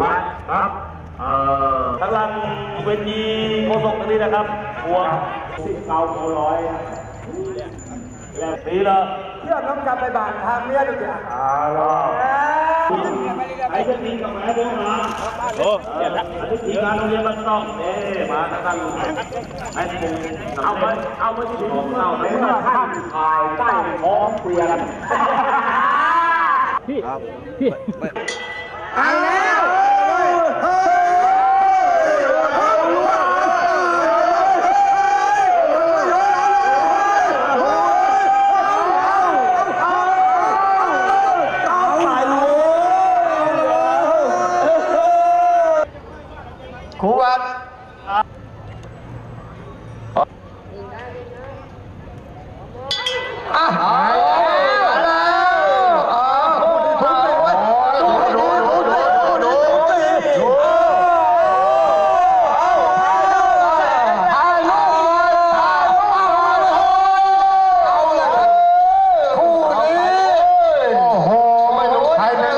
วัดครับเอ่อทางหลังเวทีโคศกตรงนี้นะครับหัวสิบเก้าโร้อยแบบนี้ละเชื่อมน้ำกันไปบานทางเมียดูสิอะอ่าล่ะไอ้เจ้าทีกับแม่ด้วยนะโอ้เดี๋ยวนะไอ้ทีมงานโรงเรียนบ้านนอกเอ๊มาทางหลังไอ้ปูเอาไปเอาไปที่ผมเอาไปเมื่อท่านถ่ายใต้ท้องเปลี่ยน เอาแล้วเฮ้ครูวัด อะเอาแล้วอ่าทุบเลยเว้ยดูดูดูดูดูดูเอาถ่ายรูปเลยถ่ายรูปเลยเอาเลยคู่นี้โอ้โหไม่รู้ใครเป็น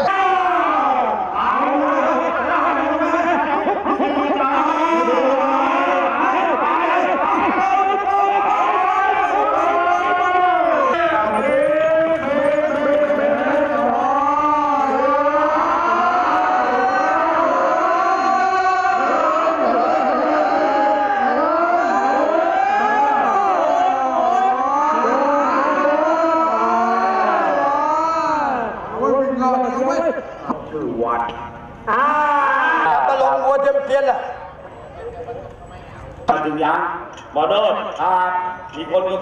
ชื่อวัดตะลงวัวเทียมเทียนล่ะถึงยังหมอโนดครับมีคนก็